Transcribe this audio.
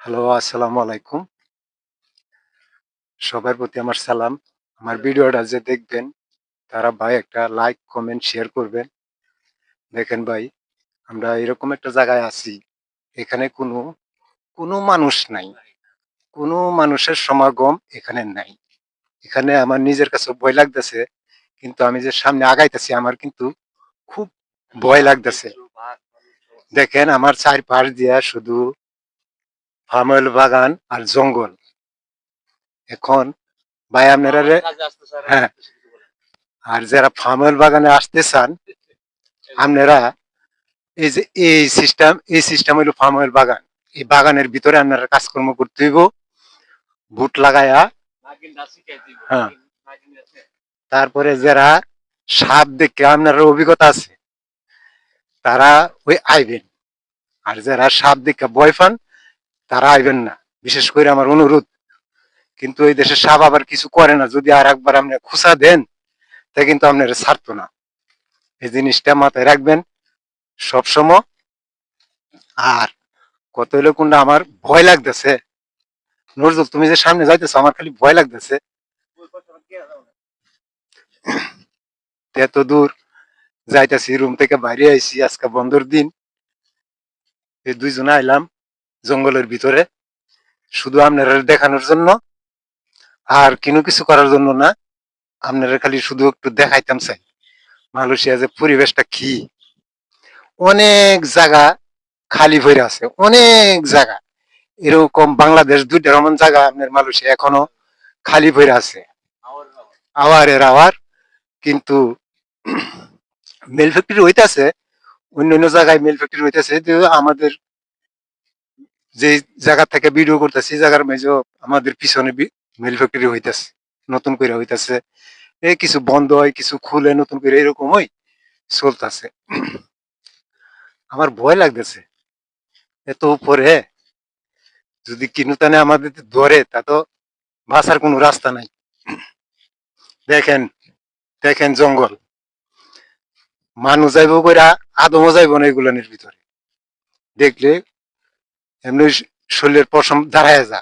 Hello আসসালামু আলাইকুম। সবার প্রতি আমার সালাম। আমার ভিডিওটা যে দেখবেন তারা ভাই একটা লাইক কমেন্ট শেয়ার করবেন। দেখেন ভাই আমরা এরকম একটা জায়গায় আছি এখানে কোনো কোনো মানুষ নাই। কোনো মানুষের সমাগম এখানে নাই। এখানে আমার নিজের কাছে ভয় লাগতেছে কিন্তু আমি যে সামনে আগাইতেছি আমার কিন্তু খুব ভয় লাগতেছে। দেখেন আমার চারপাশ দিয়া শুধু ফার্মেল বাগান আর জঙ্গল। এখন ভাই আপনারা হ্যাঁ। আর যারা ফার্মেল বাগানে আসতে চান আপনারা এই যে এই সিস্টেম এই সিস্টেম হলো ফার্মেল বাগান। এই বাগানের ভিতরে আপনারা কাজকর্ম করতে হইব বুট লাগায়া হ্যাঁ। তারপরে যারা সাপ দেখে আপনার অভিজ্ঞতা আছে তারা ওই আইবেন। আর যারা সাপ দেখে ভয় পান, তারা আইবেন না। বিশেষ করে আমার অনুরোধ। কিন্তু এই দেশে সাপ আবার কিছু করে না। যদি আর একবার আপনি খুসা দেন, তা কিন্তু আপনার ছাড়তো না। এই জিনিসটা মাথায় রাখবেন। সবসময় আর কত হইল কোনটা আমার ভয় লাগতেছে। নজরুল, তুমি যে সামনে যাইতেছো, আমার খালি ভয় লাগতেছে? এত দূর যাইতেছি, রুম থেকে বাইরে আইছি, আজকে বন্ধর দিন। এই দুইজনে আইলাম জঙ্গলের ভিতরে, শুধু আপনারা দেখানোর জন্য, আর কিনো কিছু করার জন্য না আপনারা খালি শুধু একটু দেখাইতাম চাই। মালয়েশিয়া যে পরিবেশটা কি? অনেক জায়গা খালি ভরে আছে, অনেক জায়গা। এরকম বাংলাদেশ দুইটা এমন জায়গা আপনার মালয়েশিয়া এখনও খালি ভরে আছে। আওয়ার। আওয়ারের আওয়ার, কিন্তু মেল ফ্যাক্টরি হইতাছে অন্য অন্য জায়গায় মেল ফ্যাক্টরি হইতাছে আমাদের যে জায়গা থেকে ভিডিও করতেছে, সেই জায়গার মেজো আমাদের পিছনে মেল ফ্যাক্টরি হইতাছে, নতুন করে হইতাছে। এই কিছু বন্ধ হয়, কিছু খুলে নতুন করে এরকম হয় চলতেছে। আমার ভয় লাগতেছে। এত উপরে, যদি কিনুতানে আমাদের ধরে, তা তো বাঁচার কোনো রাস্তা নাই। দেখেন দেখেন জঙ্গল। মানুষ যাইব কইরা আদমও যাইব না এগুলানের ভিতরে দেখলে এমনি শরীরের পশম দাঁড়ায় যা